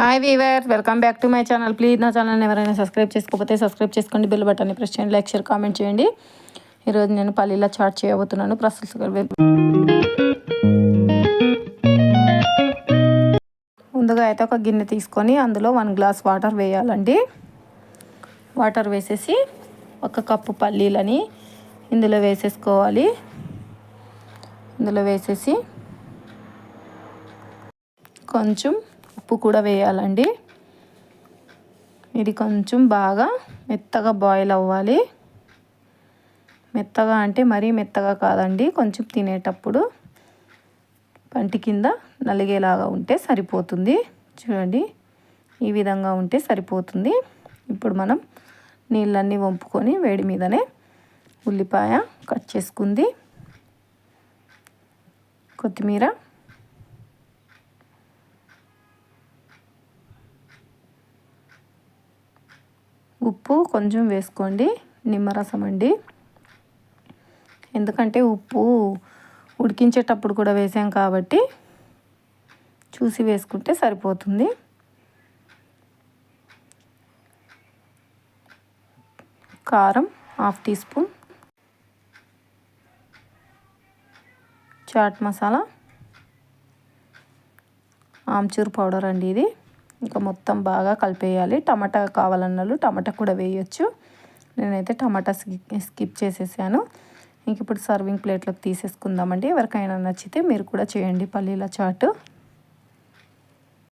Hi viewer welcome back to my channel please నా channel ఎవరైనా subscribe చేసుకోకపోతే subscribe చేసుకోండి బిల్ బటన్ని ప్రెస్ చేయండి. లైక్ షేర్ కామెంట్ చేయండి. ఈరోజు నేను పల్లీలా చాట్ చేయబోతున్నాను. ప్రస్తుత ముందుగా అయితే ఒక గిన్నె తీసుకొని అందులో వన్ గ్లాస్ వాటర్ వేయాలండి. వాటర్ వేసేసి ఒక కప్పు పల్లీలని ఇందులో వేసేసుకోవాలి. ఇందులో వేసేసి కొంచెం ఉప్పు కూడా వేయాలండి. ఇది కొంచెం బాగా మెత్తగా బాయిల్ అవ్వాలి. మెత్తగా అంటే మరీ మెత్తగా కాదండి కొంచెం తినేటప్పుడు. పంటి కింద నలిగేలాగా ఉంటే సరిపోతుంది. చూడండి ఈ విధంగా ఉంటే సరిపోతుంది. ఇప్పుడు మనం నీళ్ళన్నీ వంపుకొని వేడి మీదనే ఉల్లిపాయ కట్ చేసుకుంది. కొత్తిమీర ఉప్పు కొంచెం వేసుకోండి. నిమ్మరసం అండి. ఎందుకంటే ఉప్పు ఉడికించేటప్పుడు కూడా వేసాం కాబట్టి చూసి వేసుకుంటే సరిపోతుంది. కారం half teaspoon. Chaat masala. Amchur powder అండి ఇది. ఇంకా మొత్తం బాగా కలిపేయాలి. టమాటా కావాలన్నలు టమాటా కూడా వేయచ్చు. నేనైతే టమాటా స్కిప్ చేసేసాను. ఇంక ఇప్పుడు సర్వింగ్ ప్లేట్లోకి తీసేసుకుందామండి. ఎవరికైనా నచ్చితే మీరు కూడా చేయండి పల్లీల చాటు.